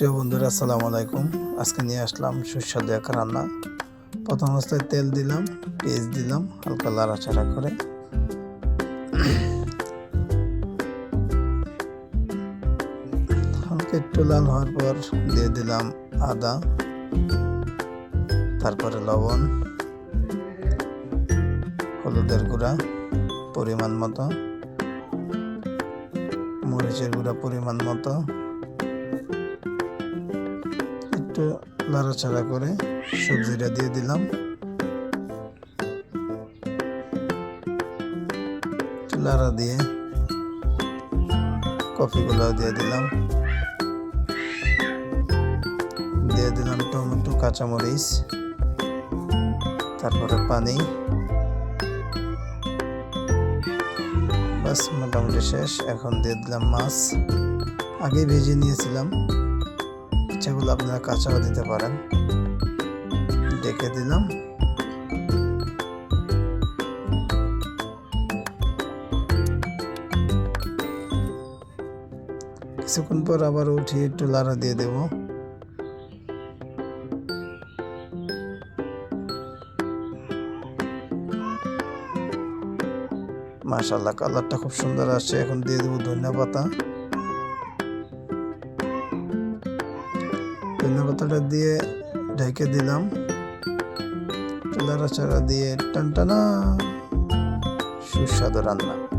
প্রিয় বন্ধুরা, আসসালামু আলাইকুম। আজকে নিয়ে আসলাম সুস্বাদু এক রান্না। প্রথম অবস্থায় তেল দিলাম, পেঁয়াজ দিলাম, হালকা লাড়াচাড়া করে। হালকা একটু লাল হওয়ার পর দিয়ে দিলাম আদা, তারপরে লবণ, হলুদের গুঁড়া পরিমাণ মতো, মরিচের গুঁড়া পরিমাণ মতো একটু নাড়াচাড়া করে সবজিটা দিয়ে দিলাম। নাড়া দিয়ে কফিগুলো দিয়ে দিলাম। দিয়ে দিলাম টমেটো, কাঁচামরিচ, তারপরে পানি। বাস, মোটামুটি শেষ। এখন দিয়ে দিলাম মাছ। আগে ভেজে নিয়েছিলাম। ইচ্ছাগুলো আপনারা কাঁচাও দিতে পারেন। ডেকে দিলাম। কিছুক্ষণ পর আবার উঠিয়ে একটু লাড়া দিয়ে দেব। মাশাল্লাহ কালারটা খুব সুন্দর আসছে। এখন দিয়ে দেবো ধনিয়া পাতা। ধনিয়া পাতাটা দিয়ে ঢেকে দিলাম। লাড়াচাড়া দিয়ে টানটানা সুস্বাদু রান্না।